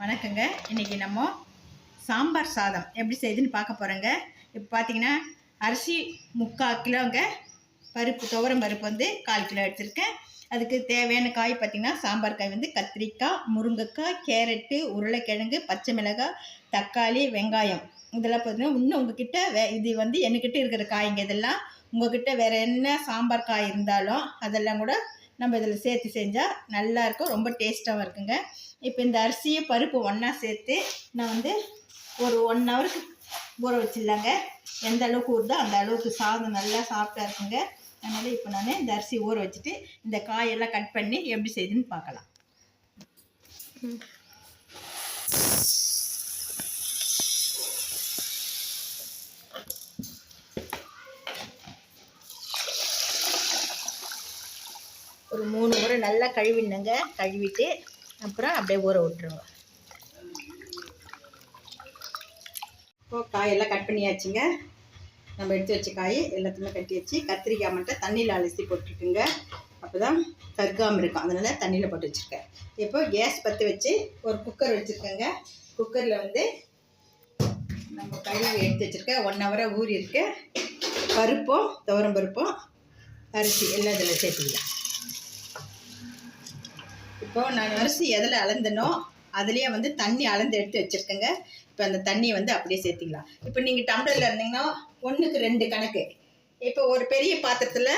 வணக்கங்க. இன்றைக்கி நம்ம சாம்பார் சாதம் எப்படி செய்யுதுன்னு பார்க்க போகிறோங்க இப்போ பார்த்தீங்கன்னா அரிசி முக்கால் கிலோங்க. பருப்பு துவரம் பருப்பு வந்து கால் கிலோ எடுத்திருக்கேன். அதுக்கு தேவையான காய் பார்த்திங்கன்னா சாம்பார் காய் வந்து கத்திரிக்காய் முருங்கைக்காய் கேரட்டு உருளைக்கிழங்கு பச்சை மிளகாய் தக்காளி வெங்காயம். இதெல்லாம் பார்த்தீங்கன்னா இன்னும் உங்ககிட்ட வே இது வந்து என்கிட்ட இருக்கிற காய்ங்க இதெல்லாம். உங்ககிட்ட வேறு என்ன சாம்பார் காய் இருந்தாலும் அதெல்லாம் கூட நம்ம இதில் சேர்த்து செஞ்சால் நல்லாயிருக்கும் ரொம்ப டேஸ்ட்டாகவும் இருக்குங்க. இப்போ இந்த அரிசியை பருப்பு ஒன்றா சேர்த்து நான் வந்து ஒரு ஒன் ஹவருக்கு ஊற வச்சிடலாங்க. எந்த அளவுக்கு ஊறுதோ அந்த அளவுக்கு சாதம் நல்லா சாஃப்டாக இருக்குங்க. அதனால் இப்போ நான் இந்த அரிசி ஊற வச்சுட்டு இந்த காயெல்லாம் கட் பண்ணி எப்படி செய்யுதுன்னு பார்க்கலாம். ஒரு மூணு முறை நல்லா கழுவிடுங்க கழுவிட்டு அப்புறம் அப்படியே ஊற விட்டுருங்க. இப்போ காயெல்லாம் கட் பண்ணியாச்சுங்க. நம்ம எடுத்து வச்ச காய் எல்லாத்தையுமே கட்டி வச்சு கத்திரிக்காய் மட்டும் தண்ணியில் அலசி போட்டுருக்குங்க அப்போ தான் கருக்காமல் இருக்கும். அதனால் தண்ணியில் போட்டு வச்சுருக்கேன். இப்போ கேஸ் பற்ற வச்சு ஒரு குக்கர் வச்சுருக்கேங்க. குக்கரில் வந்து நம்ம கழுவி எடுத்து வச்சுருக்கேன். ஒன் ஹவராக ஊறி இருக்கு பருப்பும் துவரம் பருப்பும் அரிசி எல்லாம் இதில் சேர்த்துக்கலாம். இப்போ நான் அரிசி எதில் அளந்தனோ அதுலேயே வந்து தண்ணி அளந்து எடுத்து வச்சுருக்கேங்க. இப்போ அந்த தண்ணியை வந்து அப்படியே சேர்த்திக்கலாம். இப்போ நீங்கள் டம்ளரில் இருந்தீங்கன்னா ஒன்றுக்கு ரெண்டு கணக்கு. இப்போ ஒரு பெரிய பாத்திரத்தில்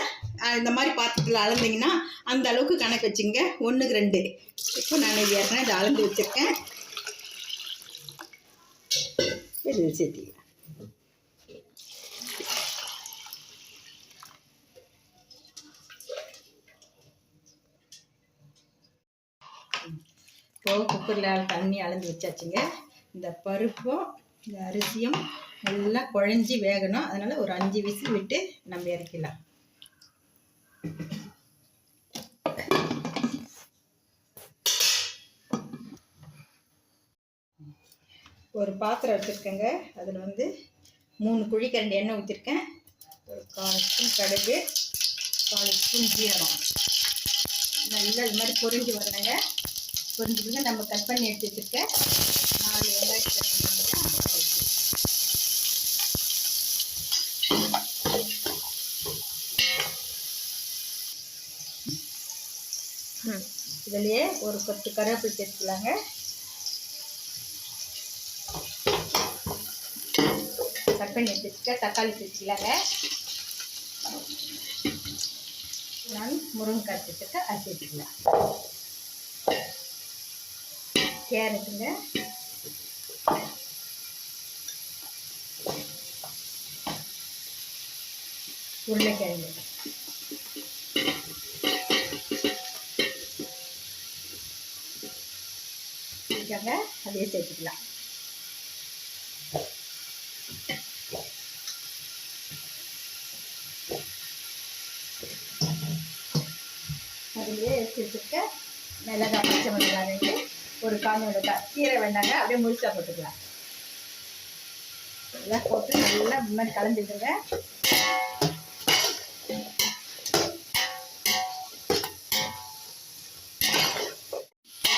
இந்த மாதிரி பாத்திரத்தில் அளந்தீங்கன்னா அந்த அளவுக்கு கணக்கு வச்சுங்க. ஒன்றுக்கு ரெண்டு. இப்போ நான் ஏற்கனவே இதை அளந்து வச்சுருக்கேன். இது சேர்த்திக்கலாம். இப்போ குக்கரில் தண்ணி அளந்து வச்சாச்சுங்க. இந்த பருப்பும் இந்த அரிசியும் நல்லா குழஞ்சி வேகணும். அதனால் ஒரு அஞ்சு விசில் விட்டு நம்ம இறக்கலாம் ஒரு பாத்திரம் வச்சுருக்கேங்க அதில் வந்து மூணு குழிக்கரண்டி எண்ணெய் ஊற்றிருக்கேன் ஒரு கால் ஸ்பூன் கடுகு கால் ஸ்பூன் ஜீரகம். நல்லா இது மாதிரி பொரிஞ்சு வரணுங்க. கொஞ்சம் நம்ம கட் பண்ணி எடுத்துட்டுருக்க நாலு வெங்காயம் கட் இதுலேயே ஒரு பத்து கருவேப்பிலை சேர்த்துக்கலாங்க. கட் பண்ணி எடுத்துக்க தக்காளி சேர்த்துக்கலாங்க. நான் முருங்கைக்காய் சேர்த்துக்க அது சேர்த்துக்கலாம். கேரட்டுங்க உருளைக்கிழங்கு. இருக்காங்க. அதையே சேர்த்துக்கலாம். அதுலேயே சேர்த்துக்க. மிளகாய் பச்சை மிளகாய் ரெண்டு. ஒரு காஞ்ச கீரை வெண்டாங்க அப்படியே முழுசாக போட்டுக்கலாம். எல்லாம் போட்டு நல்லா முன்னாடி மாதிரி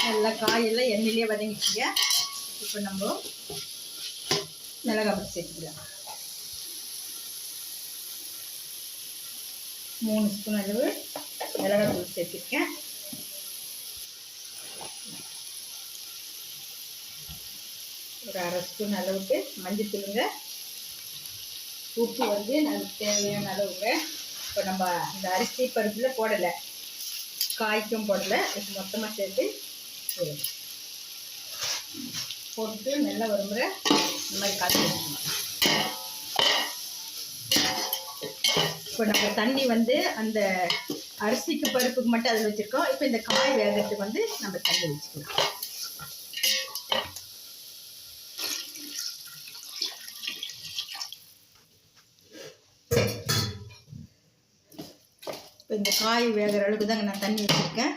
நல்லா காயெல்லாம் எண்ணெயிலே வதங்கிச்சுங்க இப்போ நம்ம மிளகாய் பச்சை சேர்த்துக்கலாம். மூணு ஸ்பூன் அளவு மிளகாய் தூள் சேர்த்துருக்கேன். ஒரு அரை ஸ்பூன் அளவுக்கு மஞ்சத்தூளுங்க உப்பு வந்து நமக்கு தேவையான அளவுங்க இப்போ நம்ம இந்த அரிசி பருப்பில் போடலை. காய்க்கும் போடலை. இது மொத்தமாக சேர்த்து போட்டு நல்லா ஒரு முறை இந்த மாதிரி காய்ச்சி இப்போ நம்ம தண்ணி வந்து அந்த அரிசிக்கு பருப்புக்கு மட்டும் அதில் வச்சுருக்கோம். இப்போ இந்த காய் வேகிறதுக்கு வந்து நம்ம தண்ணி வச்சுக்கலாம் இப்போ இந்த காய் வேகிற அளவுக்கு தாங்க நான் தண்ணி வச்சுருக்கேன்.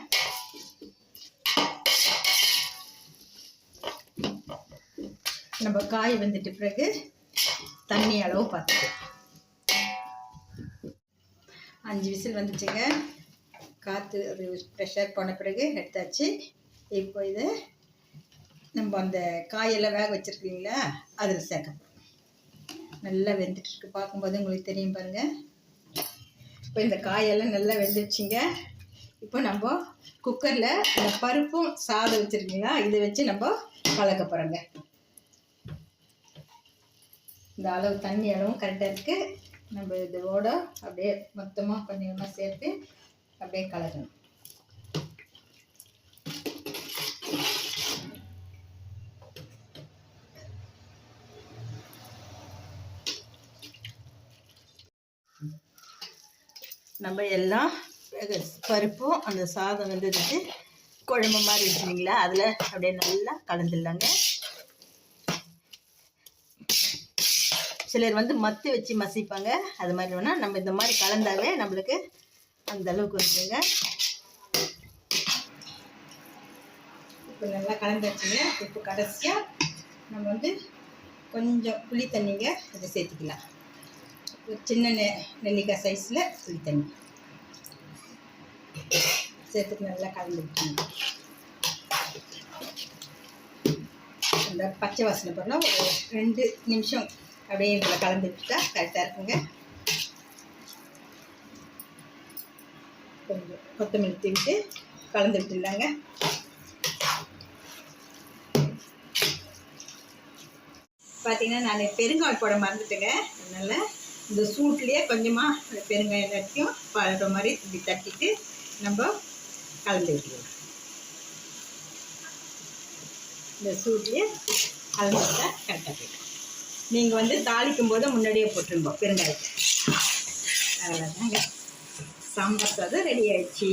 நம்ம காய் வந்துட்டு பிறகு தண்ணி அளவு பார்த்துக்கலாம். அஞ்சு விசில் வந்துச்சுங்க. காற்று அது ப்ரெஷர் போன பிறகு எடுத்தாச்சு. இப்போ இதை நம்ம அந்த காயெல்லாம் வேக வச்சுருக்கீங்களா? அதில் சேர்க்க நல்லா வெந்துட்டு இருக்கு. பார்க்கும்போது உங்களுக்கு தெரியும் பாருங்கள் இப்போ இந்த காயெல்லாம் நல்லா வெந்துருச்சிங்க. இப்போ நம்ம குக்கரில் இந்த பருப்பும் சாதம் வச்சுருக்கீங்களா? இதை வச்சு நம்ம கலக்க போகிறோங்க இந்த அளவு தண்ணி அளவும் கரெக்டாக இருக்குது நம்ம இதோட அப்படியே மொத்தமாக கொஞ்சமாக சேர்த்து அப்படியே கலக்கணும். நம்ம எல்லாம் பருப்பும் அந்த சாதம் வெந்ததுக்கு குழம்பு மாதிரி இருக்குங்களா அதில் அப்படியே நல்லா கலந்துடலாங்க. சிலர் வந்து மத்து வச்சு மசிப்பாங்க. அது மாதிரி வேணால் நம்ம இந்த மாதிரி கலந்தாவே நம்மளுக்கு அந்த அளவுக்கு இருக்குங்க. இப்போ நல்லா கலந்துச்சுங்க. இப்போ கடைசியாக நம்ம வந்து கொஞ்சம் புளி தண்ணிங்க இதை சேர்த்துக்கலாம். ஒரு சின்ன நெ நெல்லிக்காய் சைஸில் புளி தண்ணி. சேர்த்துட்டு நல்லா கலந்து விட்டுருங்க அந்த பச்சை வாசனை பண்ணால் ஒரு ரெண்டு நிமிஷம் அப்படியே இதில் கலந்து விட்டுட்டா கரெக்டாக இருக்குங்க. கொஞ்சம் கொத்தமல்லி தூவிட்டு கலந்து விட்டுருந்தாங்க பார்த்தீங்கன்னா நான் பெருங்காயம் போட மறந்துட்டேங்க. அதனால் இந்த சூட்லேயே கொஞ்சமாக பெருங்காயம் எல்லாத்தையும் பழகிற மாதிரி இப்படி தட்டிட்டு நம்ம கலந்து விட்டுக்கலாம். இந்த சூட்லேயே கலந்து விட்டா கரெக்டாக போயிடும். நீங்கள் வந்து தாளிக்கும் போது முன்னாடியே போட்டுருங்க பெருங்காயத்தை. அவ்வளோதாங்க சாம்பார் சாதம் ரெடி ஆயிடுச்சு.